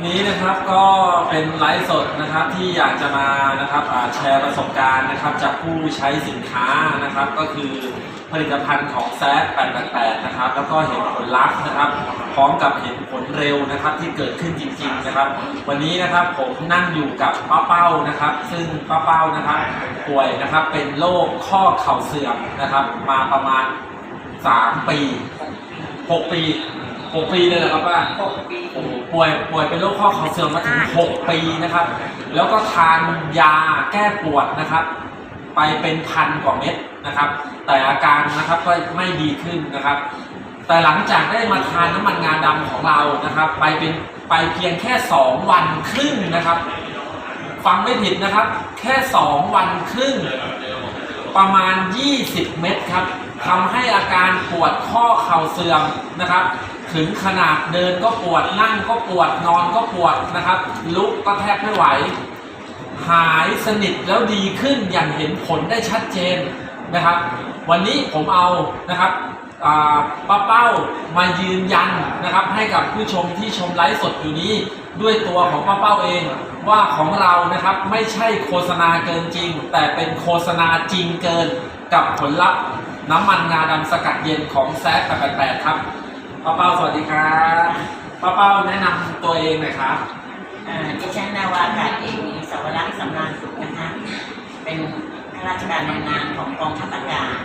วันนี้นะครับก็เป็นไลฟ์สดนะครับที่อยากจะมานะครับอ่าแชร์ประสบการณ์นะครับจากผู้ใช้สินค้านะครับ ก็คือผลิตภัณฑ์ของแซด888นะครับ แล้วก็เห็นผลลัพธ์นะครับ พร้อมกับเห็นผลเร็วนะครับที่เกิดขึ้นจริง ๆนะครับ วันนี้นะครับผมนั่งอยู่กับป้าเป้านะครับ ซึ่งป้าเป้านะครับป่วยนะครับเป็นโรคข้อเข่าเสื่อมนะครับ มาประมาณ 3 ปี 6 ปี 6ปีเลยเหรอครับป้าหกปีโอ้โหป่วยป่วยเป็นโรคข้อเข่าเสื่อมมาถึง6ปีนะครับ แล้วก็ทานยาแก้ปวดนะครับ ไปเป็นพันกว่าเม็ดนะครับ แต่อาการนะครับก็ไม่ดีขึ้นนะครับ แต่หลังจากได้มาทานน้ำมันงาดำของเรานะครับ ไปเป็นไปเพียงแค่2วันครึ่งนะครับ ฟังไม่ผิดนะครับ แค่2วันครึ่งประมาณ 20 เม็ดครับ ทำให้อาการปวดข้อเข่าเสื่อมนะครับ ถึงขนาดเดินก็ปวดนั่งก็ปวดนอนก็ปวดนะครับ ลุกก็แทบไม่ไหว หายสนิทแล้วดีขึ้นอย่างเห็นผลได้ชัดเจนนะครับ วันนี้ผมเอานะครับป้าเป้ามายืนยันนะครับ ให้กับผู้ชมที่ชมไลฟ์สดอยู่นี้ ด้วยตัวของป้าเป้าเอง ว่าของเรานะครับไม่ใช่โฆษณาเกินจริง แต่เป็นโฆษณาจริงเกินกับผลลัพธ์ น้ำมันงาดำสกัดเย็นของแซด888ครับป้าเป้าสวัสดีครับป้าเป้าแนะนำตัวเองหน่อยครับอ่าดิฉันนาวาอากาศเอกหญิงสวรักษ์สำราญสุขนะคะ เป็นข้าราชการบำนาญของกองทัพอากาศ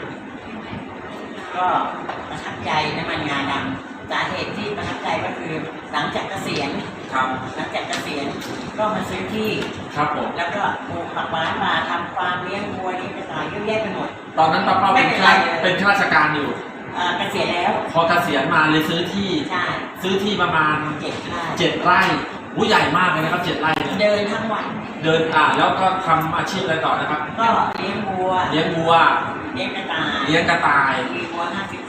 ก็ประทับใจน้ำมันงาดำสาเหตุที่ประทับใจก็คือหลังจากเกษียณ ครับหลังจากเกษียณก็มาซื้อที่ ครับผม แล้วก็ปลูกผักหวานมาทำฟาร์มเลี้ยงวัวนี่ไปตายเยอะแยะไปหมด ตอนนั้นป้าเป้าเป็นข้าเป็นข้าราชการอยู่ อ่าเกษียณแล้ว พอเกษียณมาเลยซื้อที่ ใช่ ซื้อที่ประมาณเจ็ดไร่เจ็ดไร่อู้ใหญ่มากเลยนะครับเจ็ดไร่เนี่ยเดินทั้งวัน เดินอ่าแล้วก็ทำอาชีพอะไรต่อนะครับ ก็เลี้ยงวัว เลี้ยงวัว เลี้ยงกระต่ายเลี้ยงกระต่าย มีวัว54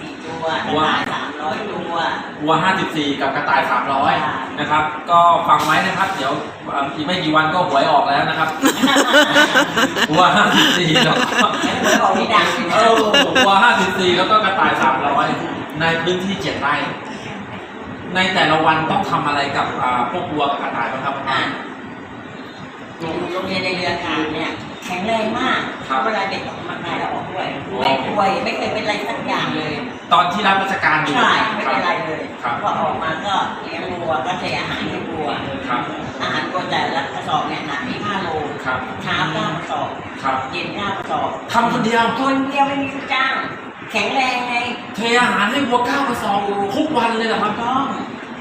ตัวกวัระวต่าย300ตัว วัว 54 กับกระต่ายค่ะ300 นะครับ ก็ฟังไว้นะครับ เดี๋ยวอ่าอีกไม่กี่วันก็หวยออกแล้วนะครับ วัว 54 แล้วก็แล้วหวยออกนี่ดังเลยเอนะอวัว 54 แล้วก็กระต่าย 300 ในพื้นที่ 7 ไร่ ในแต่ละวันต้องทำอะไรกับอ่าพวกวัวกับกระต่ายบ้างครับ อะอยู่โรงเรียนในเรืออากาศเนี่ย แข็งแรงมากครับเวลาเด็กออกกำลังกายแล้วออกด้วยโอ้ ไม่ป่วยไม่เคยเป็นอะไรสักอย่างเลย ตอนที่รับราชการอยู่ใช่ไม่เป็นไรเลยครับ พอออกมาก็เลี้ยงวัวก็เทอาหารให้วัวครับ อาหารวัวแต่ละกระสอบเนี่ยหนักที่5โลครับ เช้า9กระสอบครับ เย็น9กระสอบทำคนเดียว คนเดียวไม่มีลูกจ้าง แข็งแรงไงเทอาหารให้วัวก้าวกระสอบทุกวันเลยเหรอครับ ต้อง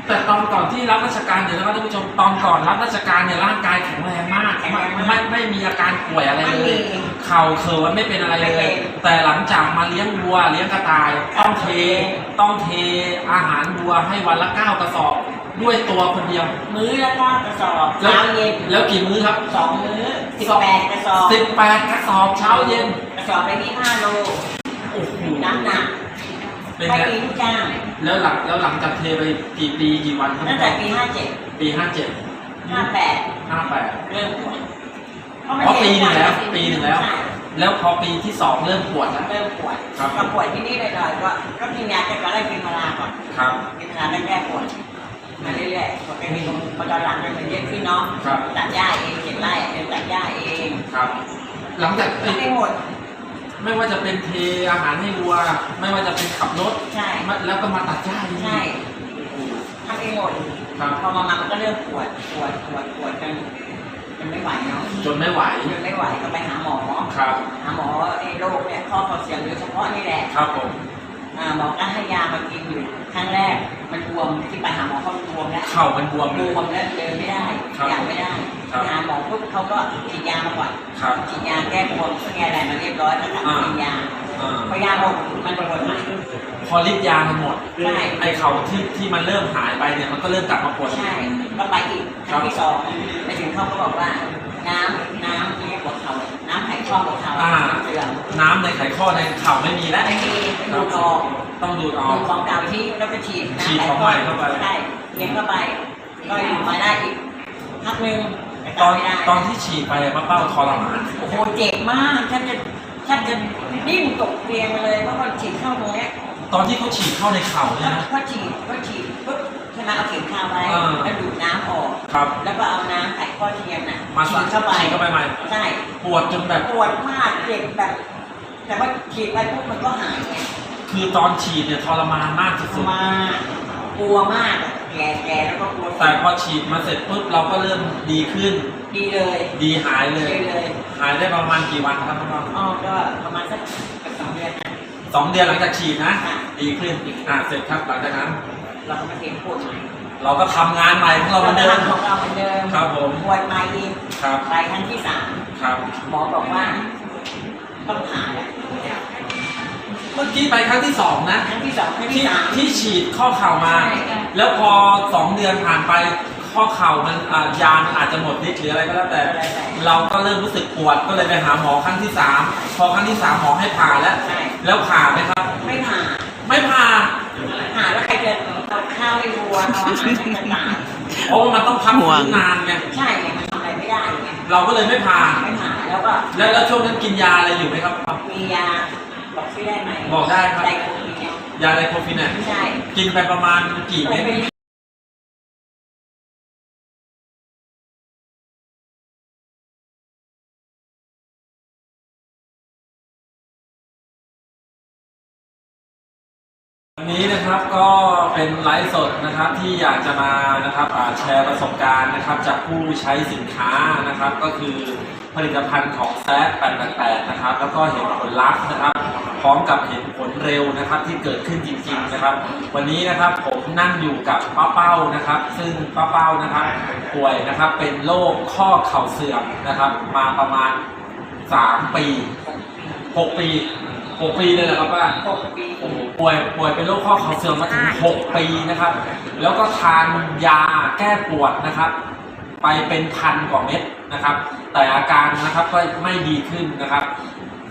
แต่ตอนก่อนที่รับราชการเดี๋ยวนะครับท่านผู้ชมตอนก่อนรับราชการเนี่ยร่างกายแข็งแรงมากไม่ไม่ไม่มีอาการป่วยอะไรไม่เลมียเข่าเขินไม่เป็นอะไรเลยแต่หลังจากมาเลี้ยงวัวเลี้ยงกระต่าย ต้องเท ต้องเทอาหารวัวให้วันละเก้ากระสอบ ด้วยตัวคนเดียว มื้อละเก้ากระสอบแล้วเช้าเย็นแล้วกี่มื้อครับสองมื้อสิบแปดกระสอบสิบแปดกระสอบเช้าเย็น กระสอบไปที่ห้าโลโอ้โหน้ำหนัก เป็นไม่ไงมีลูกจ้างแล้วหลังแล้วหลังจากเทไปกี่ปีกี่วันครับตั้งแต่ปีห้าเจ็ดปีห้าเจ็ดห้าแปดห้าแปดเริ่มปวดอ๋อปีหนึ่งแล้วปีหนึ่งแล้ว แล้วพอปีที่สองเริ่มปวดแล้วเริ่มปวดครับก็ปวดที่นี่หน่อยๆก็ก็กินยาแต่ก็ได้กินพาราก่อนครับกินพาราแล้วแก้ปวดมาเรื่อยๆพอเป็นมีตรงพอตอนหลังมันเป็นเยอะขึ้นเนาะครับตัดหญ้าเองเก็บไร่เดินตัดหญ้าเองครับ หลังจากทำไม่หมด ไม่ว่าจะเป็นเทอาหารให้วัว ไม่ว่าจะเป็นขับรถใช่ แล้วก็มาตัดหญ้าอีก ใช่ทำเองหมดครับ พอมามามันก็เริ่มปวดปวดปวดปวดจนจนไม่ไหวเนาะจนไม่ไหวจนไม่ไหวก็ไปหาหมอ ครับ หาหมอไอ้โรคเนี่ยข้อเข่าเสื่อมโดยเฉพาะนี่แหละครับผม อ่าหมอก็ให้ยามากินอยู่ครั้งแรกมันบวมที่ไปหาหมอเขามันบวมแล้วเข่ามันบวมบเลยวมแล้วเดินไม่ได้ครับ อยากไม่ได้ ครับไปหาหมอปุ๊บเขาก็ฉีดยามาก่อนครับฉีดยาแก้บวมแก้อะไรมาเรียบร้อยแล้วก็อ่ากินยาอ่าพอยาหมดมันปวดใหม่ พอฤทธิ์ยามันหมดใช่ ไอเข่าที่ที่มันเริ่มหายไปเนี่ยมันก็เริ่มกลับมาปวดอีก ใช่ก็ไปอีกคครัรั้บงที่สองไปถึงเขาก็บอกว่า น้ำน้ำที่หัวเข่าน้ำไขข้อหัวเข่าอ่า เสื่อมน้ำในไขข้อในเข่าไม่มีแล้วไม่มีเป็นดูดออก ต้องดูดออดูกดของเก่าที่แล้วก็ฉีดฉีดน้ำไขของข้ใหอม่เข้าไป ใช่เลี้ยงเข้าไป ก็อยู่มาได้อีกพักหนึ่งแต่ตอนไม่ได้ตอนที่ฉีดไปป้าเป้าทรมานโอ้โหเจ็บมากฉันจะฉันจะดิ้นตกเตียงเลยเพราะมันฉีดเข้าตรงเนี้ยตอนที่เขาฉีดเข้าในเข่าเนี่ยนะพอฉีดพอฉีดปุ๊บฉันช่ไหมเอาเข็มข้าวไว้อ่าแล้วดูดน้ำออกครับ แล้วก็เอาน้ำไข่ข้อเทียมน่ะมาฉีใส่ดเข้าไปฉีดเข้าไปใหม่ใช่ปวดจนแบบ ปวดมากเจ็บแบบ แต่ว่าฉีดไปปุ๊บมันก็หายไงคือตอนฉีดเนี่ยทรมานมากสุดมากลัวมากอะ แก่แก่แล้วก็กลัวๆแต่พอฉีดมาเสร็จปุ๊บเราก็เริ่มดีขึ้น ดีเลยดีหายเลดีย เลยหายได้ประมาณกี่วันครับน้องอ๋อก็ประมาณสักสองเดือนนะ ๆสองเดือนหลังจากฉีดนะ ค่ะ ดีขึ้นอ่าเสร็จครับหลังจากนั้น เราก็มาเทปวดใหม่เราก็ทำงานใหม่ของเราเหมือนเดิมทำของเราเหมือนเดิมครับผม ปวดใหม่อีกครับ ไปครั้งที่สามครับหมอบอกว่า ต้องผ่าแล้ว เมื่อกี้ไปครั้งที่สองนะ ครั้งที่สองครั้งที่ที่สาม ที่ฉีดข้อเข่ามา ใช่ค่ะ แล้วพอสองเดือนผ่านไปข้อเข่ามันอ่ายามันอาจจะหมดฤทธิ์หรืออะไรก็แล้วแต่เราก็เริ่มรู้สึกปวดก็เลยไปหาหมอครั้งที่สามพอครั้งที่สามหมอให้ผ่าแล้ว ใช่ แล้วผ่าไหมครับ ไม่ผ่าไม่ผ่าผ่าแล้วใครจะเอาข้าวให้วัวเอาอาหารให้กระต่ายเพราะว่ามันต้องพักห่วงฟื้นนานไงใช่ไงมันทำอะไรไม่ได้ไงเราก็เลยไม่ผ่าไม่ผ่าแล้วก็แล้วแล้วช่วงนั้นกินยาอะไรอยู่ไหมครับ มียา บอกชื่อได้ไหมบอกได้ครับ ไดโคฟีเนี่ยยาไลโคฟินเนี่ยไม่ใช่กินไปประมาณกี่เม็ดเป็นวันนี้นะครับก็เป็นไลฟ์สดนะครับที่อยากจะมานะครับอ่าแชร์ประสบการณ์นะครับ จากผู้ใช้สินค้านะครับ ก็คือผลิตภัณฑ์ของแซด888นะครับ แล้วก็เห็นผลลัพธ์นะครับ พร้อมกับเห็นผลเร็วนะครับที่เกิดขึ้นจริงๆนะครับ วันนี้นะครับผมนั่งอยู่กับป้าเป้านะครับ ซึ่งป้าเป้านะครับป่วยนะครับเป็นโรคข้อเข่าเสื่อมนะครับ มาประมาณ 3 ปี 6 ปี6ปีเลยเหรอครับป้าหกปีโอ้โหป่วยป่วยเป็นโรคข้อเข่าเสื่อมมาถึง6ปีนะครับ แล้วก็ทานยาแก้ปวดนะครับ ไปเป็นพันกว่าเม็ดนะครับ แต่อาการนะครับก็ไม่ดีขึ้นนะครับ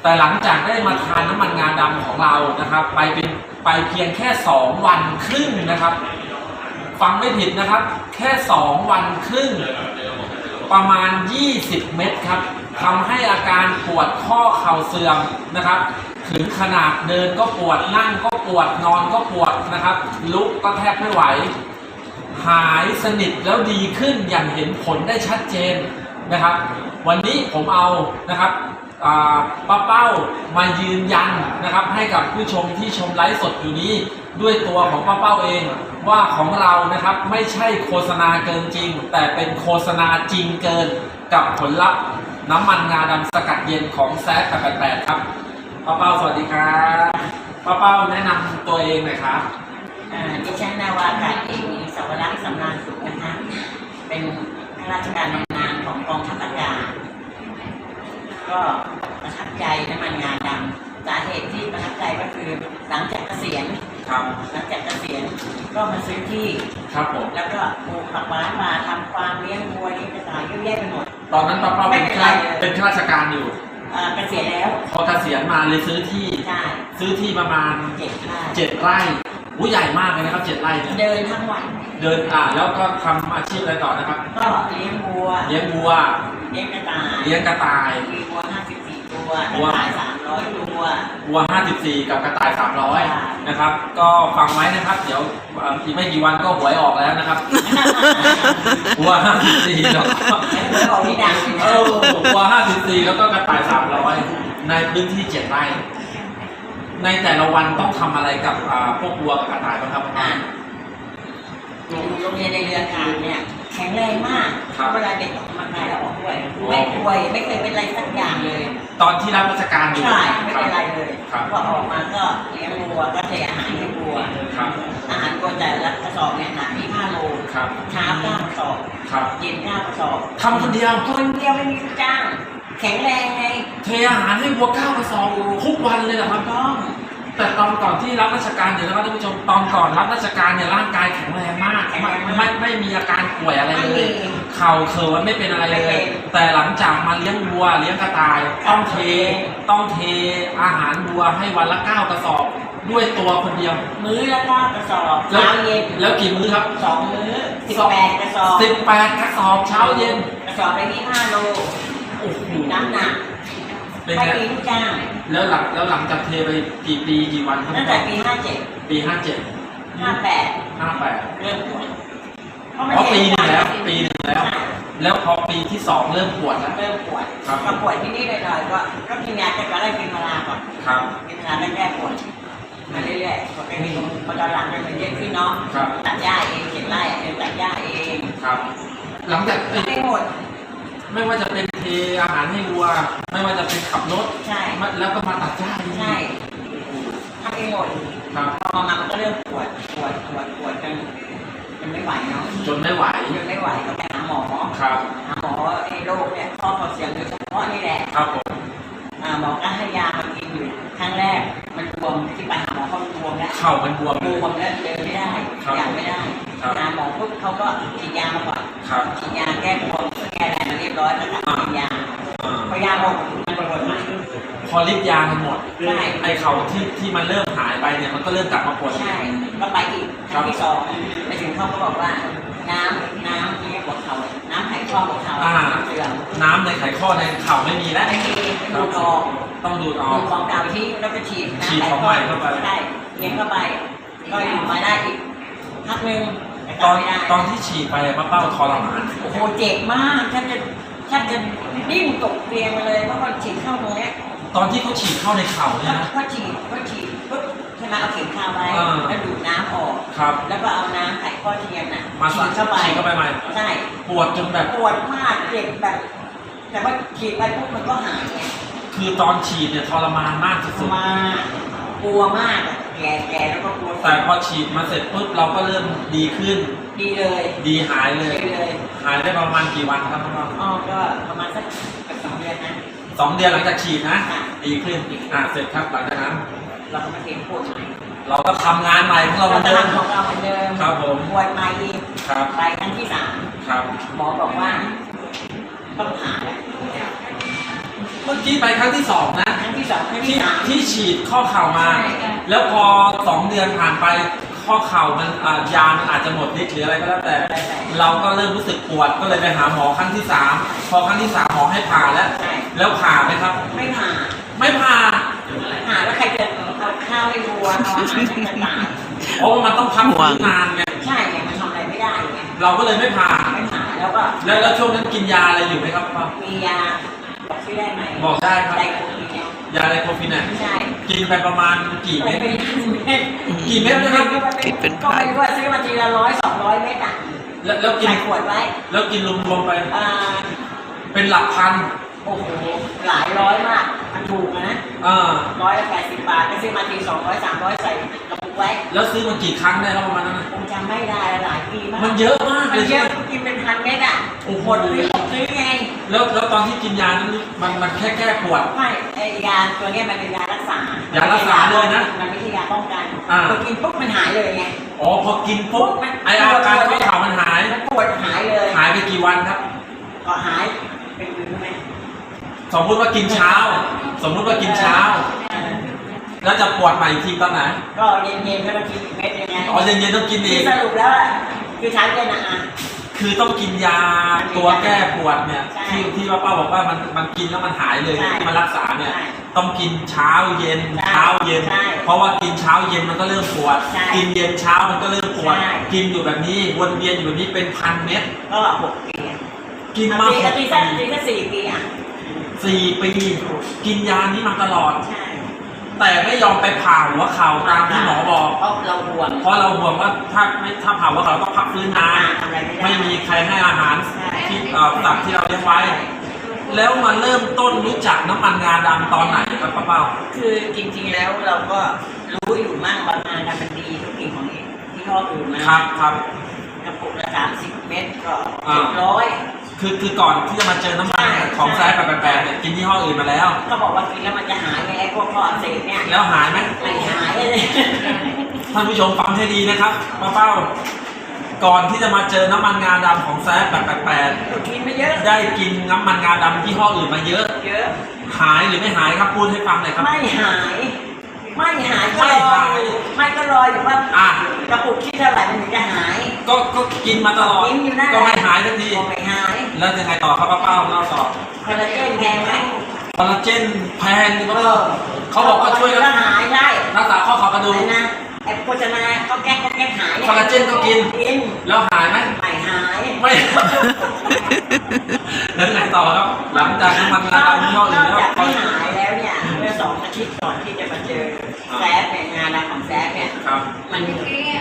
แต่หลังจากได้มาทานน้ำมันงาดำของเรานะครับ ไปเป็นไปเพียงแค่ 2 วันครึ่งนะครับ ฟังไม่ผิดนะครับ แค่ 2 วันครึ่ง ประมาณ 20 เม็ดครับทำให้อาการปวดข้อเข่าเสื่อมนะครับ ถึงขนาดเดินก็ปวดนั่งก็ปวดนอนก็ปวดนะครับ ลุกก็แทบไม่ไหว หายสนิทแล้วดีขึ้นอย่างเห็นผลได้ชัดเจนนะครับ วันนี้ผมเอานะครับ ป้าเป้ามายืนยันนะครับ ให้กับผู้ชมที่ชมไลฟ์สดอยู่นี้ ด้วยตัวของป้าเป้าเองว่าของเรานะครับไม่ใช่โฆษณาเกินจริง แต่เป็นโฆษณาจริงเกินกับผลลัพธ์น้ำมันงาดำสกัดเย็นของแซด888ครับป้าเป้าสวัสดีครับป้าเป้าแนะนำตัวเองหน่อยครับอ่าดิฉันนาวาอากาศเอกหญิงสวรักษ์สำราญสุขนะคะเป็นข้าราชการบำนาญของกองทัพอากาศ ก็ประทับใจน้ำมันงาดำสาเหตุที่ประทับใจก็คือหลังจากเกษียณครับหลังจากเกษียณก็มาซื้อที่ ครับผม แล้วก็ปลูกผักหวานมาทำความเลี้ยงวัวเลี้ยงกระต่ายเยอะแยะไปหมด ตอนนั้นป้าเป้าเป็นไม่เป็นข้าไรเลยเป็นข้าราชการอยู่อ่าเกษียณแล้ว พอเกษียณมาเลยซื้อที่ ใช่ ซื้อที่ประมาณเจ็ดไร่เจ็ดไร่อู้ใหญ่มากเลยนะครับเจ็ดไร่เนี่ยเดินทั้งวัน เดินอ่าแล้วก็ทำอาชีพอะไรต่อนะครับ ก็เลี้ยงวัว เลี้ยงวัว เลี้ยงกระต่ายเลี้ยงกระต่ายมีวัว54ตัวกวัระวต่าย300ตัววัว54กับกระต่าย300นะครับ ก็ฟังไว้นะครับ เดี๋ยวอ่าอีกไม่กี่วันก็หวยออกแล้วนะครับวัว54แล้วก็แล้วบอกนี่ดังเลยนะเออวัว54แล้วก็กระต่าย300ในพื้นที่7ไร่ในแต่ละวันต้องทำอะไรกับอ่าพวกวัวกับกระต่ายบ้างครับอะ โรงเรียนในเรืออากาศเนี่ยแข็งแรงมากครับเวลาเด็กออกกำลังกายแล้วออกด้วยโอ้ไม่ป่วยไม่เคยเป็นอะไรสักอย่างเลยตอนที่รับราชการอยู่ใช่ไม่เป็นไรเลยครับพอออกมาก็เลี้ยงวัวก็เทอาหารให้วัวครับอาหารวัวแต่ละกระสอบเนี่ยหนัก25โลครับเช้า9กระสอบครับเย็น9กระสอบทำคนเดียวคนเดียวไม่มีลูกจ้าง แข็งแรงไงเทอาหารให้วัวก้าวกระสอบทุกวันเลยเหรอครับต้อง แต่ตอนก่อนที่รับราชการเดี๋ยวนะครับท่านผู้ชมตอนก่อนรับราชการเนี่ยร่างกายแข็งแรงมากไม่ไม่ไม่มีอาการป่วยอะไรไม่เลมียเข่าเขินไม่เป็นอะไรเลไม่เป็ยนแต่หลังจากมาเลี้ยงวัวเลี้ยงกระต่าย ต้องเทต้องเทอาหารวัวให้วันละเก้ากระสอบ ด้วยตัวคนเดียว มื้อละเก้ากระสอบแล้วเช้าเย็นแล้วกี่มื้อครับสองมื้อสิบแปดกระสอบสิบแปดกระสอบเช้าเย็นกระสอบละยี่ห้าโลโอ้โหน้ำหนัก เป็นไม่ไงมีลูกจ้างแล้วหลังแล้วหลังจากเทไปกี่ปีกี่วันครับตั้งแต่ปีห้าเจ็ดปีห้าเจ็ดห้าแปดห้าแปดเริ่มป่วยเพราะมันอ๋อปีหเห็นึ่งแล้วใช่ปีหนึ่งแล้ว แล้วพอปีที่สองเริ่มปวดแล้ว เริ่มปวดครับก็ปวดที่นี่เลยๆก็ก็กินยาแต่ก็ได้กินมาลาก่อนครับกินมาลาแก้ปวดมาเรื่อยๆพอไปมีพอตอนหลังมันเป็นเยอะขึ้นเนาะครับตัดหญ้าเองเก็บไร่เองตัดหญ้าเองครับ หลังจาก ไม่หมด ไม่ว่าจะเป็นเทอาหารให้วัว ไม่ว่าจะเป็นขับรถใช่ แล้วก็มาตัดหญ้าอีกใช่ทำเองหมดครับพอมามันก็เริ่มปวดปวดปวดปวดจนจนไม่ไหวเนาะจนไม่ไหวจนไม่ไหวก็ไปหาหมอครับหาหมอไอ้โรคเนี่ยข้อคอเสียงโดยเฉพาะนี่แหละครับผมอ่าหมอก็ให้ยามากินอยู่ครั้งแรกมันบวมที่ไปหาหมอเขาบวมแล้วเข่ามันบวมบวมแล้วเดินไม่ได้ครับอยากไม่ได้ครับหาหมอปุ๊บเขาก็ฉีดยามาก่อนครับฉีดยาแก้บวมแก้ อะไรมาเรียบร้อยแล้วก็กินยาอ่าพอยาหมดมันปวดใหม่พอฤทธิ์ยามันหมดใช่ไอเข่าที่ที่มันเริ่มหายไปเนี่ยมันก็เริ่มกลับมาปวดใช่ก็ไปอีกครั้งที่สองไปถึงเขาก็บอกว่า น้ำน้ำที่หัวเข่าน้ำไขข้อหัวเข่าอ่าเสื่อมน้ำในไขข้อในเข่าไม่มีแล้วไม่มีดูดออกต้องดูดออดูกดของเก่าที่แล้วก็ฉีดฉีดของใหม่เข้าไปใช่เลี้ยงเข้าไป ก็อยู่มาได้อีกพักหนึ่งแต่ตก็อนไม่ได้ตอนที่ฉีดไปป้าเป้าทรมานโอ้โหเจ็บมากแทบจะ แทบจะดิ้นตกเตียงมาเลยเพราะว่าฉีดเข้าตรงเนี้ยตอนที่เขาฉีดเข้าในเข่าเนี่ยนะพอฉีดพอฉีดปุ๊บใช่ไหมเอาเข็มเข้าไว้อ่าแล้วดูดน้ำออก ครับ แล้วก็เอาน้ำไขข้อเทียมน่ะมาฉีดเข้าไปฉีดเข้าไปใหม่ใช่ปวดจนแบบ ปวดมากเจ็บแบบ แต่ว่าฉีดไปปุ๊บมันก็หายไงคือตอนฉีดเนี่ยทรมานมากที่สุดมากลัวมากอะแก่แก่แล้วก็กลัวแต่พอฉีดมาเสร็จปุ๊บเราก็เริ่มดีขึ้น ดีเลยดีหายเลย ดีเลยหายได้ประมาณกี่วันครับป้าเป้าอ๋อก็ประมาณสักเกือบสองเดือนนะสองเดือนหลังจากฉีดนะค่ะดีขึ้นอ่าเสร็จครับหลังจากนั้น เราก็มาเทปวดใหม่เราก็ทำงานใหม่ของเราเหมือนเดิม ทำของเราเหมือนเดิมครับผมปวดใหม่อีกครับไปครั้งที่สาม ครับหมอบอกว่าต้องผ่าแล้วเมื่อกี้ไปครั้งที่สองนะ ครั้งที่สองครั้งที่ที่สาม ที่ฉีดข้อเข่ามา ใช่ค่ะ แล้วพอสองเดือนผ่านไป ข้อเข่ามันอ่ายามันอาจจะหมดฤทธิ์หรืออะไรก็แล้วแต่ เราก็เริ่มรู้สึกปวดก็เลยไปหาหมอครั้งที่สามพอครั้งที่สามหมอให้ผ่าแล้ว ใช่ แล้วผ่าไหมครับ ไม่ผ่าไม่ผ่าผ่าแล้วใครจะเอาข้าวให้วัวเอาอาหารให้กระต่ายเพราะว่ามันต้องพักฟื้นนานไงใช่ไงมันทำอะไรไม่ได้ไงเราก็เลยไม่ผ่าไม่ผ่าแล้วก็แล้วแล้วช่วงนั้นกินยาอะไรอยู่ไหมครับป้ามียาบอกชื่อได้ไหมบอกได้ครับไดโคฟีเนี่ยยาไลโคฟินเนี่ยใช่กินไปประมาณกี่เม็ดเป็น เม็ดกี่เม็ดนะครับเป็นก็ไม่รู้ว่าซื้อมาทีละร้อยสองร้อยเม็ดอะแล้วแล้วกินใส่ขวดไว้แล้วกินรวมๆไป อ่าเป็นหลักพันโอ้โหหลายร้อยมาก มันถูกนะอ่าร้อยละแปดสิบบาทก็ซื้อมาทีสองร้อยสามร้อยใส่กระปุกไว้แล้วซื้อมากี่ครั้งได้ครับประมาณนั้นนะคงจำไม่ได้หลายปีมากมันเยอะมากมัเลนยเยใช่อะไหมกินเป็นพันเม็ดอะ โอ้โหมดซื้อซื้อไงแล้วแล้วตอนที่กินยานั้นมันมันแค่แก้ปวด ไม่ไอยาตัวเนี้ยมันเป็นยารักษายารักษาเลยนะ มันไม่ใช่ยาป้องกันอ่า พอกินปุ๊บมันหายเลยไง อ๋อพอกินปุ๊บมันไออาการข้อเข่ามันหาย มันปวดหายเลยหายไปกี่วันครับ ก็หายเป็นเดือนไหมสมมุติว่ากินเช้า สมมุติว่ากินเช้าแล้วจะปวดใหม่อีกทีตอนไหนก็เย็นๆก็ต้องกินอีกเม็ดยังไงอ๋อเย็นๆต้องกินอีกสรุปแล้วอะคือเช้าเย็นอะอะ คือต้องกินยาตัวแก้ปวดเนี่ยใช่ที่ที่ว่าป้าบอกว่ามันมันกินแล้วมันหายเลยใช่ที่มันรักษาเนี่ยใช่ต้องกินเช้าเย็นใช่เช้าเย็น ใช่เพราะว่ากินเช้าเย็นมันก็เริ่มปวด ใช่กินเย็นเช้ามันก็เริ่มปวด ใช่ กินอยู่แบบนี้วนเวียนอยู่แบบนี้เป็นพันเม็ดก็หกปีอะกินมาปีหละกปีปีสักปีสักสี่ปีอะ สี่ปีกินยานี้มาตลอด ใช่ แต่ไม่ยอมไปผ่าหัวเข่าตามที่หมอบอก เพราะเราห่วง เพราะเราห่วงว่าถ้าไม่ถ้าผ่าหัวเข่าต้องพักฟื้นนานทำอะไรไม่ได้ ไม่มีใครให้อาหารใช่ที่เอ่อสัตว์ที่เราเลี้ยงไว้ แล้วมาเริ่มต้นรู้จักน้ำมันงาดำตอนไหนครับป้าเป้า คือจริงๆแล้วเราก็รู้อยู่มั่งบางงานแต่มันดีทุกทีของที่ที่ห้ออื่นนะครับครับ กระปุกละสามสิบเม็ดก็อ่า เจ็ดร้อย คือคือก่อนที่จะมาเจอน้ำมันใช่ของใช่แซ่แปดๆเนี่ยกินยี่ห้ออื่นมาแล้ว ก็บอกว่ากินแล้วมันจะหายไงไอ้พวกข้ออักเสบเนี่ยแล้วหายไหมไม่หายเลยท่านผู้ชมฟังให้ดีนะครับป้าเป้าก่อนที่จะมาเจอน้ำมันงาดำของแซ่แปดกินไม่เยอะๆได้กินน้ำมันงาดำยี่ห้ออื่นมาเยอะ เยอะ หายหรือไม่หายครับพูดให้ฟังหน่อยครับ ไม่หาย ไม่หายก็ไม่รอหายอยู่ไม่ก็รออยู่ว่าอะ กระปุกที่เท่าไหร่มันถึงจะหาย ก็ก็กินมาตลอดกินอยู่นั่นแหละ ก็ไม่หายทันทีก็ไม่หายแล้วยังไงต่อครับป้าเป้าเล่าต่อคอลลาเจนแพงไหมคอลลาเจนแพงนี่เอป้าอเป้าเขาบอกว่าช่วยแล้รัวกษาหายได้รักษาข้อเข่ากระดูกนะ ไอ้โฆษณาก็แก้ก็แก้หายคอลลาเจนก็กิน กินแล้วหายไหมไม่หไม่ แล้วไงต่อครับ หลังจากน้ำมันงาดำเข้านอีอกกแล้วจากไม่หายแล้วเนี่ยเมื่อสองอาทิตย์ก่อนที่จะมาเจอแซฟเนี่ยงานของแซฟเนี่ยครับ มัน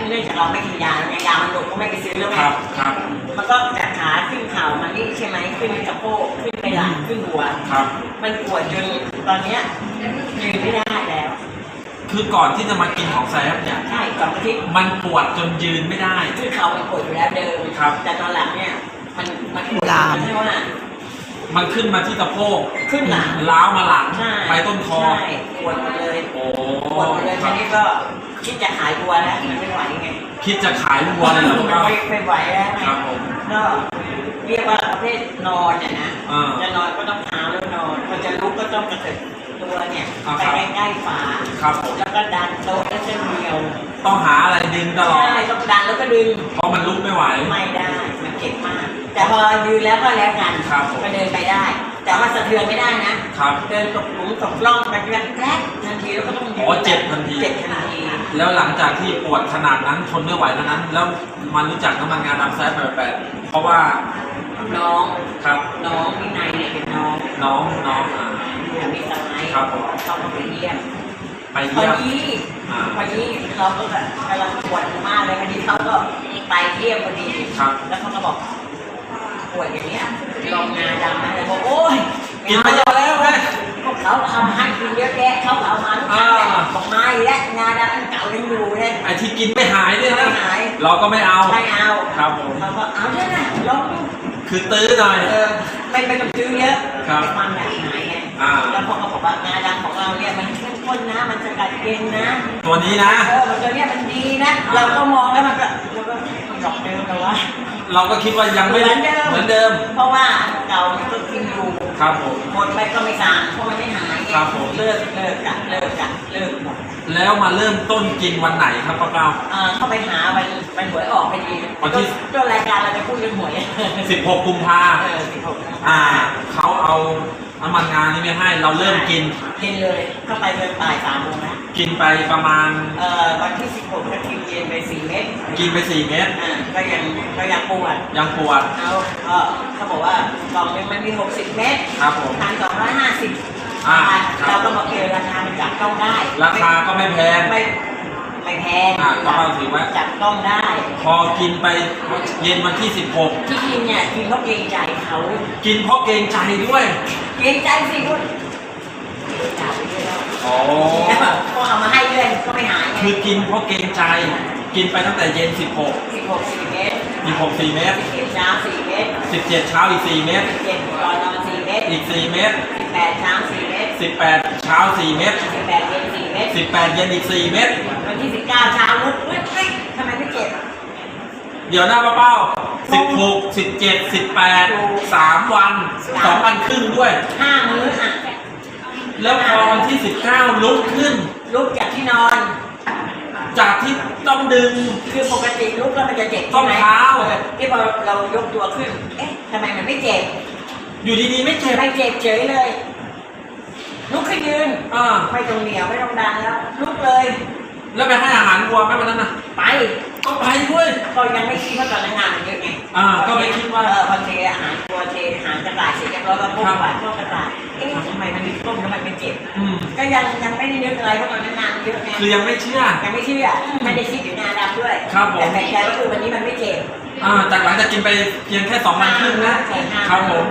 เนื่องจากเราไม่กินยาแล้วไงยามันหลบก็ไม่ไปซื้อแล้วไงครับครับมันก็จากขาขึ้นเข่ามานี่ใช่ไหมขึ้นไปสะโพกขึ้นไปหลังขึ้นหัวครับ มันปวดจนตอนเนี้ยยืนไม่ได้แล้ว คือก่อนที่จะมากินของแซฟเนี่ย ใช่สองอาทิตย์มันปวดจนยืนไม่ได้ขึ้นเข่ามันปวดอยู่แล้วเดิมครับ แต่ตอนหลังเนี่ยมันมันปวดลาม ไม่ใช่ว่า มันขึ้นมาที่สะโพกขึ้นหลัง ล้าวมาหลัง ใช่ไปต้นคอ ใช่ปวดหมดเลยโอ้ปวดหมดเลยคทีรับนี้ก็คิดจะขายตัวแล้วมันไม่ไหวไงคิดจะขายวัวเลยเหรอครับ ไม่ไม่ไหวแล้วไงครับผมก็เรียกว่าประเภทนอนเนี่ยนะอ่า จะนอนก็ต้องเท้าแล้วนอนพอจะลุกก็ต้องกระเถิบ ตัวเนี่ยอ่าไปครับใกล้ๆฝาครับผมแล้วก็ดันโต๊ะแล้วเส้นเดียวต้องหาอะไรดึงตลอดใช่ต้องดันแล้วก็ดึงเพราะมันลุกไม่ไหวไม่ได้มันเจ็บมาก แต่พอยืนแล้วก็แล้วกันครับผมก็เดินไปได้ แต่ว่าสะเทือนไม่ได้นะครับเดินตกหลุมตกร่องไปแกรกทันทีแล้วก็ต้องยืนอ๋อเจ็บทันทีเจ็บทันทีแล้วหลังจากที่ปวดขนาดนั้นทนไม่ไหวแล้วนั้น แล้วมันรู้จักน้ำมันงาดำแซฟแปลกๆเพราะว่าน้องครับน้องวินัยเนี่ยเป็นน้องน้องน้องอ่าอยู่มีสมัย ครับผมเขาก็ไปเยี่ยมไปพอเยี่ยมดีอ่าพอดีเราก็แบบกำลังปวดมากเลยพอดีเขาก็ไปเยี่ยมพอดีครับ แล้วเขาก็บอกปวดอย่างเนี้ยลองงาดำนะเลยบอกโอ้ยกินมาเยอะแล้วไงพวกเขาเอามาให้กินเยอะแยะเขาเอามาทุกครั้งเลยอ่า บอกไม่และงาดำอันเก่ายังอยู่เลย ไอ้ที่กินไม่หายเนี่ยไม่นะหาย เราก็ไม่เอา ไม่เอาครับผม เขาก็เอาเถอะนะลองดู คือตื้อหน่อย เออไม่ไม่ต้องซื้อเยอะครับให้ความอยากหายไง อ่า แล้วพอเขาบอกว่างาดำของเราเนี่ยมันเข้มข้นนะ มันสกัดเย็นนะตัวนี้นะ เออมันตัวเนี้ยมันดีนะ เราก็มองแล้วมันก็เราก็หลอกเดิมแต่ว่า เราก็คิดว่ายังไม่เหมือนเดิม เหมือนเดิม เพราะว่าเก่ามันก็กินอยู่ครับผม หมดไปก็ไม่สั่งเพราะมันไม่หายไงครับผม เลิกเลิกกันเลิกกันเลิกหมดแล้วมาเริ่มต้นกินวันไหนครับป้าเก้าเออเข้าไปหาวันวันหวยออกพอดีวันที่ต้นรายการเราจะพูดเรื่องหวย 16 กุมภาเออสิบหก อ่า เขาเอา น้ำมันงานี่ไม่ให้เราเริ่มกิน กินเลยเข้าไปเดินบ่ายสามโมงนะกินไปประมาณ เอ่อวันที่สิบหกก็กินเย็นไปสี่เม็ดกินไป4เม็ดอ่าก็ยังก็ยังปวดยังปวดเอาก็เขาบอกว่ากล่องหนึงมันมี60เม็ดครับผมพันสองร้อยห้าสิบอ่าบาทครับเราก็บอกเออราคามันจับต้องได้ ราคาก็ไม่แพงไม่ ไม่แพงอ่าก็เอาถือว่า จับต้องได้ พอกินไปเย็นวันที่ ที่กินเนี่ยกินเพราะเกรงใจเขา16 กินเพราะเกรงใจด้วย เกรงใจสิคุณจ่ายไปด้วยแล้วอ๋อก็เอามาให้เรื่อยก็ไม่หายไงคือกินเพราะเกรงใจ กินไปตั้งแต่เย็น 16 สิบหกสี่เม็ด16 4 เม็ดสิบเอ็ดเช้าสี่เม็ด17 เช้าอีก 4 เม็ดสิบเจ็ดก่อนนอนสี่เม็ดอีก 4 เม็ดสิบแปดเช้าสี่เม็ด18 เช้า 4 เม็ดสิบแปดเย็นสี่ เม็ด18 เย็นอีก 4 เม็ดวันที่สิบเก้าเช้าลุกเฮ้ยเฮ้ยทำไมไม่เจ็บ เดี๋ยวหน้าป้าเป้า16 17 18 3 วัน2วันครึ่งด้วย ห้ามื้ออะแล้วพอวันที่ 19 ลุกขึ้น ลุกจากที่นอน จากที่ต้องดึง คือปกติลุกแล้วมันจะเจ็บต้ใช่องไหมเท้าออที่พอเรายกตัวขึ้น เอ๊ะทำไมมันไม่เจ็บอยู่ดีๆไม่เจ็บ ไม่เจ็บเฉยเลย ลุกขึ้นยืนอ่าไม่ต้องเหนียวไม่ต้องดันแล้ว ลุกเลย แล้วไปให้อาหารวัวไหมวันนั้นน่ะ ไป ก็ไปด้วยก็ยังไม่คิดว่าตอนนั้นงานมันเยอะไงอ่า ก็ไม่คิดว่าเออพอเทอาหารตัวเทอาหารกระต่ายเสร็จเรียบร้อยก็พุ่งครับไปพวกกระต่ายเอ๊ะทำไมมันมีต้มแล้วมันไม่เจ็บอืมก็ยังยังไม่ได้นึกอะไรเพราะตอนนั้นงานมันเยอะไงคือยังไม่เชื่อ ยังไม่เชื่อไม่ได้คิดอยู่งานดำด้วยครับผม แต่แปลกใจก็คือวันนี้มันไม่เจ็บ อ่าจากหลังจากกินไปเพียงแค่สองวันครึ่งนะใช่ค่ะ ครับผม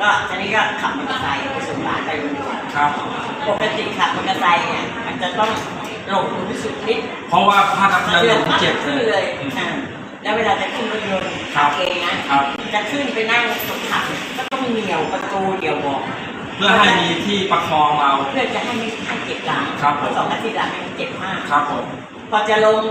ก็ทีนี้ก็ขับมอเตอร์ไซค์ไปส่งหลานไปโรงเรียน ครับ ปกติขับมอเตอร์ไซค์เนี่ยมันจะต้องหลบหลุมสุดฤทธิ์เพราะว่าผ้ากันเปื้อนเดือดผมมากเจ็บขึ้นเลยอ่าแล้วเวลาจะขึ้นรถยนต์ครับขับเองนะครับ จะขึ้นไปนั่งตรงขับก็ต้องเหนียวประตูเหนียวเบอกเพื่อให้มีที่ประคองเรา เพื่อจะให้ไม่ให้เจ็บหลังครับผม สองนาทีหลังมันเจ็บมาก ครับผม พอจะลง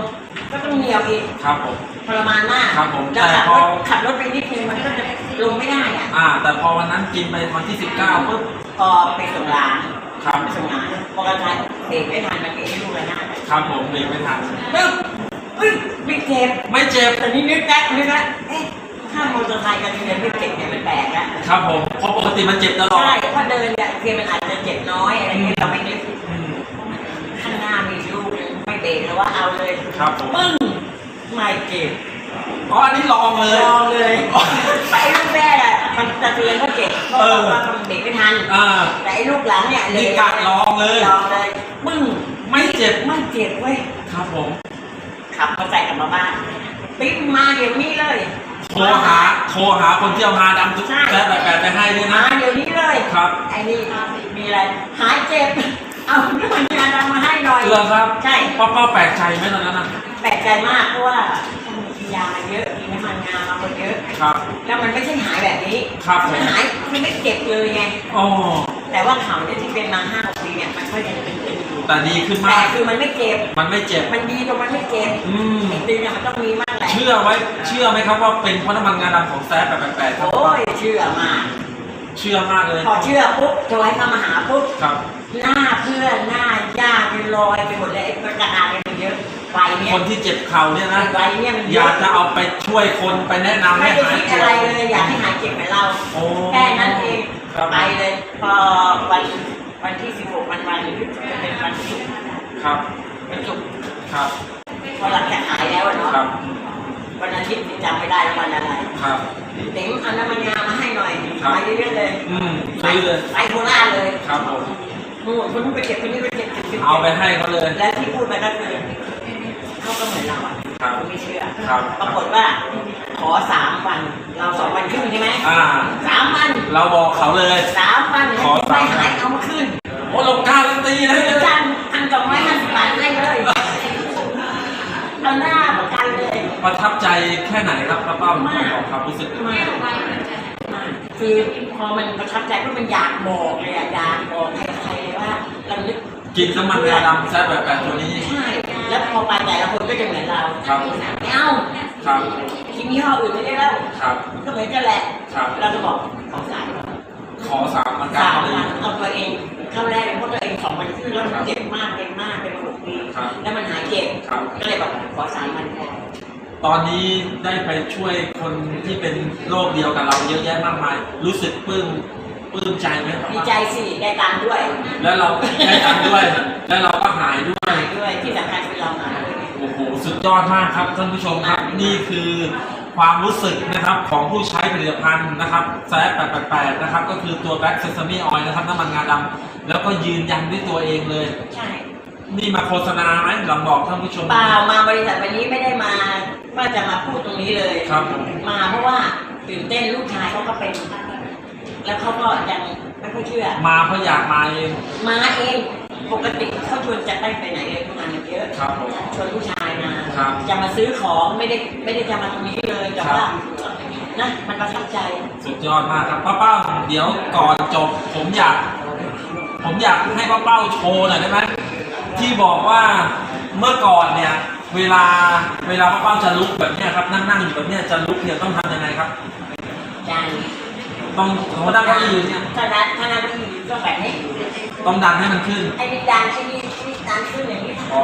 ก็ต้องเหนียวอีกครับผม ทรมานมากครับผมแล้วขับแต่พรอ ถขับรถไปนิดนึงมันก็จะลงไม่ได้อะ อ่า แต่พอวันนั้นกินไปวันที่ 19ปุ๊บ พอไปส่งหลานครับไปส่งหลานปกติเบรกไม่ทันมันเบรกให้ลูกระนาดครับผมเบรกไม่ทันตึ๊บเฮ้ยไม่เจ็บไม่เจ็บแต่นี่นึกแล้วนึกแล้วเอ๊ะถ้ามอเตอร์ไซค์กันเดินไม่เจ็บเนี่ยมันแปลกแล้วครับผมเพราะปกติมันเจ็บตลอดใช่ถ้าเดินเนี่ยเพียงมันอาจจะเจ็บน้อยอะไรเงี้ยเราไม่นึกอืมข้างหน้ามีลูกนึงไม่เบรกแล้วว่าเอาเลยครับผมปึ้งไม่เจ็บอ๋ออันนี้ลองเลยลองเลยแต่ไอ้ลูกแรกอะมันสะเทือนก็เจ็บ เพราะเออว่ามันเบรกไม่ทันอ่าแต่ไอ้ลูกหลังเนี่ยนี่กะลองเลย ลองเลยปึ้งไม่เจ็บไม่เจ็บเว้ยครับผมขับมาใส่กลับมาบ้านปิ๊บมาเดี๋ยวนี้เลยโทรหาโทรหาคนที่เอางาดำทุกใช่แป๊บแบบไปให้ด้วยมานะเดี๋ยวนี้เลยครับไอ้นี่มีอะไรหายเจ็บเอาน้ำมันงาดำมาให้หน่อยเหรอครับใช่ป้าเป้าแปลกใจไหมตอนนั้นนะแปลกใจมากเพราะว่ากินยามาเยอะ กินน้ำมันงามาคนเยอะ ครับ แล้วมันไม่ใช่หายแบบนี้ครับผม มันหายมันไม่เจ็บเลยไง อ๋อแต่ว่าเขาเนี่ยที่เป็นมาห้าหกปีเนี่ยมันก็ยังเป็นเป็นอยู่แต่ดีขึ้นแต่มาก คือมันไม่เจ็บ มันไม่เจ็บ มันดีตรงมันไม่เจ็บอืม ไอ้ตึงเนี่ยมันต้องมีมากแหละเชื่อไว้เชื่อไหมครับว่าเป็นเพราะน้ำมันงาดำของแซฟแบบแปลกๆครับ โอ้ยเชื่อมาก เชื่อมากเลย พอเชื่อปุ๊บโทรให้เขามาหาปุ๊บ ครับ หน้าเพื่อนหน้าญาติเป็นรอยไปหมดเลยไอ้ประการเนี่ยมันเยอะไฟเนี่ย คนที่เจ็บเข่าเนี่ยนะไฟเนี่ยมันอเยยาอะกจะเอาไปช่วยคนไปแนะนำไม่ให้ได้หายคิดปอะวไรด เลยอยากให้หายเจ็บเหมือนเรา โอ้แค่นั้นเองครับ ไปเลยพอวันวันที่16วันวันจะเป็นวันที่ครับวันศุกร์ครับพอหลังจากหายแล้วอะเนาะครับวันอาทิตย์จำไม่ได้แล้ววันอะไรครับ เต็งเอาน้ำมันงามาให้หน่อยครับ ไปเรื่อยๆเลย อืมซื้อเลย ไปโคราชเลยครับผม นู่นคนนู้นไปเก็บคนนี้ไปเก็บก็บเอาไปให้เขาเลย แล้วที่พูดไปก็คือเขาก็เหมือนเราอะครับเขาไม่เชื่อครับปรากฏว่า ขอสามวัน เราสองวันครึ่งใช่ไหมอ่าสามวันเราบอกเขาเลยสามวันขอสามไม่หายเอามาขึ้นโอ้เรากล้าตีเลยจันพันสองร้อยห้าสิบบาทให้เลยเอาหน้าประกันเลย ประทับใจแค่ไหนครับป้าเป้าผมบอกความรู้สึกมากมากคือพอมันประทับใจเพราะมันอยากบอกเลยอะอยากบอกใครๆเลยว่าเรานึ กกินน้ำมันงาดำแซฟแบบแปลกตัวนี้ ใช่แล้วพอไปแต่ละคนก็จะเหมือนเราครับ ไม่เอาครับกินยี่ห้ออื่นไม่ได้แล้วครับ ก็เหมือนกันแหละ ครับ เราก็บอกขอสามวันขอสามมันกาสารมเลยวันเอาตัวเองเข้าแรกเลยเพราะตัวเองสองวันครึ่งแล้วมันเจ็บมากเป็นมากเป็นหกปีครับแล้วมันหายเจ็บครับ ก็เลยบอกขอสามวันพอตอนนี้ได้ไปช่วยคนที่เป็นโรคเดียวกับเราเยอะแยะมากมาย รู้สึกปลื้ม ปลื้มใจไหมครับดีใจสิได้ตังค์ด้วยแล้วเราได้ตังค์ด้วย แล้วเราก็หายด้วยหายด้วยที่สำคัญคือเราหายด้วยโอ้โห สุดยอดมากครับท่านผู้ชมครับ นี่คือความรู้สึกนะครับของผู้ใช้ผลิตภัณฑ์นะครับแซฟ888 นะครับ ก็คือตัว Black Sesame Oil นะครับน้ำมันงาดำแล้วก็ยืนยันด้วยตัวเองเลย ใช่นี่มาโฆษณาไหมลองบอกท่านผู้ชม เปล่ามาบริษัทวันนี้ไม่ได้มาว่าจะมาพูดตรงนี้เลยครับผม มาเพราะว่าตื่นเต้นลูกชายเขาก็เป็น แล้วเขาก็ยังไม่ค่อยเชื่อ มาเพราะอยากมาเองมาเองปกติเขาชวนจะไปไปไหนเลยทุกงานเยอะครับผม ชวนผู้ชายมาครับ จะมาซื้อของไม่ได้ไม่ได้จะมาตรงนี้เลยแต่ว่านะมันประทับใจ สุดยอดมากครับป้าเป้าเดี๋ยวก่อนจบผมอยาก ผมอยากให้ป้าเป้าโชว์หน่อยได้ไหมที่บอกว่าเมื่อก่อนเนี่ยเวลาเวลาป้าเป้าจะลุกแบบเนี้ยครับนั่งนั่งอยู่แบบเนี้ยจะลุกเนี่ยต้องทำยังไงครับจาน ต้องเขานั่งเก้าอี้อยู่เนี่ยถ้านั้นถ้านั้นก็อยู่ก็แบบนี้ต้องดันให้มันขึ้น ไอ้นี่ดันไอ้นี่ไอ้นี่ดันขึ้นอย่างนี้อ๋อ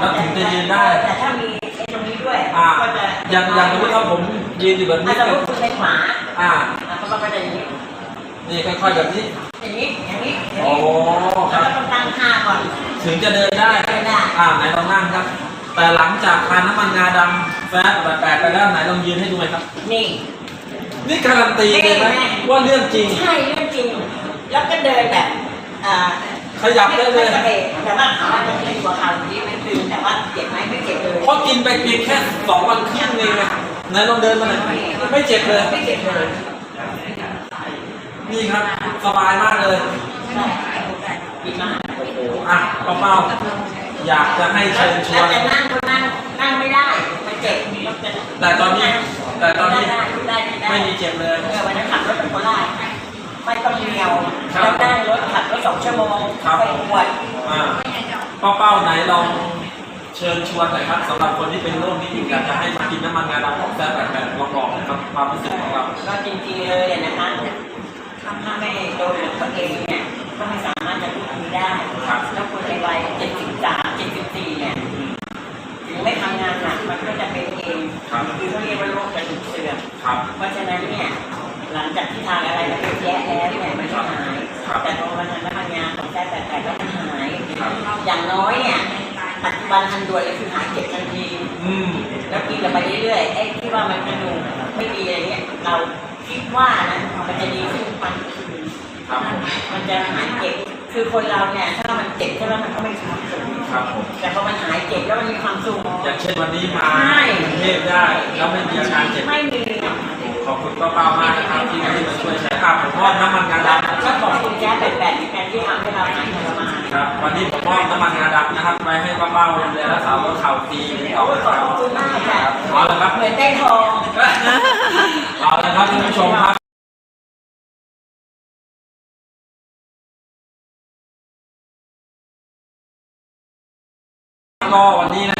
แล้วถึงจะยืนได้ แต่ถ้ามีไอ้ตรงนี้ด้วยอ่าก็จะอย่างอย่างสมมติว่าผมยืนอยู่แบบอะนี้สมมติคุณเป็นขวาอ่าอะเขาก็จะอย่างนี้นี่ค่อยๆแบบนี้อย่างนี้อย่างนี้อย่างโอ้นี้คแล้รัวบก็ต้องตั้งท่าก่อน ถึงจะเดินได้เดินได้อ่าไหนลองนั่งครับ แต่หลังจากทานน้ำมันงาดำแฟบแบบแปดไปแล้วไหนลองยืนให้ดูหน่อยครับนี่ นี่การันตีเลยไหมแม่ว่าเรื่องจริง ใช่เรื่องจริง แล้วก็เดินแบบอ่าขยับได้เลยม่กระเพกแต่ว่าขาจะเป็นหัวเข่าที่ไม่ตึงแต่ว่าเจ็บไหมไม่เจ็บเลยเพราะกินไปเพียงแค่สองวันครึ่งเองไงไหนลองเดินมาหน่อยไม่เจ็บเลยไม่เจ็บเลยนี่ครับสบายมากเลยใช่ดีมากโอ้โหอะเป้าๆอยากจะให้เชิญชวแล้วนจะนั่งก็นั่งนั่งไม่ได้มันเจ็บแล้วจะแต่ตอนนี้ แต่ตอนนี้ได้ได้ได้ไม่มีเจ็บเลยเออวันนั้นขับรถไปโคราชไม่ต้องเดียวครับแล้วนั่งรถขับรถสองชั่วโมงครับไปปวดอ่าเป้าๆไหนลองเชิญชวนหน่อยครับสำหรับคนที่เป็นโรคนี้อยู่อยากจะให้มากินน้ำมันงาดำของแซ่บแบบแบบลองบอกหนะครับความรู้สึกของเราก็จริงๆเลยอะนะคะถ้าไม่โดนตัวเองเนี่ยก็ไม่สามารถจะพูดคุยได้ครับแล้วคนในวัยเจ็ดสิบสามเจ็ดสิบสี่เนี่ยถึ งไม่ทำงานหนักมันก็จะเป็นเองครับคือเขาเรียกว่าโรคกระดูกเสื่อมครับ เพราะฉะนั้นเนี่ยหลังจากที่ทานอะไรมาเยอะแยะแล้วเนี่ยมันก็หายครับแต่พอมาทานน้ำมันงาของแท้แต่แต่ก็ไม่หายครับอย่างน้อยเนี่ยปัจจุบันทันด่วนเลยคือหายเจ็บทันทีอืมแล้วกินกันไปเรื่อยๆไอ้ที่ว่ามันกระดูกไม่ดีอะไรเงี้ยเราคิดว่านะมันจะดีขึ้นมันคือครับผมมันจะหายเจ็บคือคนเราเนี่ยถ้ามันเจ็บใช่ไหมมันก็ไม่มีความสุข ครับผมแต่พอมันหายเจ็บแล้วมันมีความสุขอย่างเช่นวันนี้มาใช่กรุงเทพได้ แล้วไม่มีอาการเจ็บไม่มีขอบคุณป้าเป้ามากนะครับที่วันนี้มาช่วยแชร์ภาพผมมอบน้ำมันงาดำก็ขอบคุณแจ๊สแปดๆในการที่ทำให้เราหายทรมานครับวันนี้ผมมอบน้ำมันงาดำนะครับไปให้ป้าเป้าดูแลรักษาโรคเข่าฟรีต่อโอ้ยนะขคอบรับคุณมากค่ะเอาละครับเหมือนได้ทองเอาละครับท่านผู้ชมครับ ก็วันนี้นะ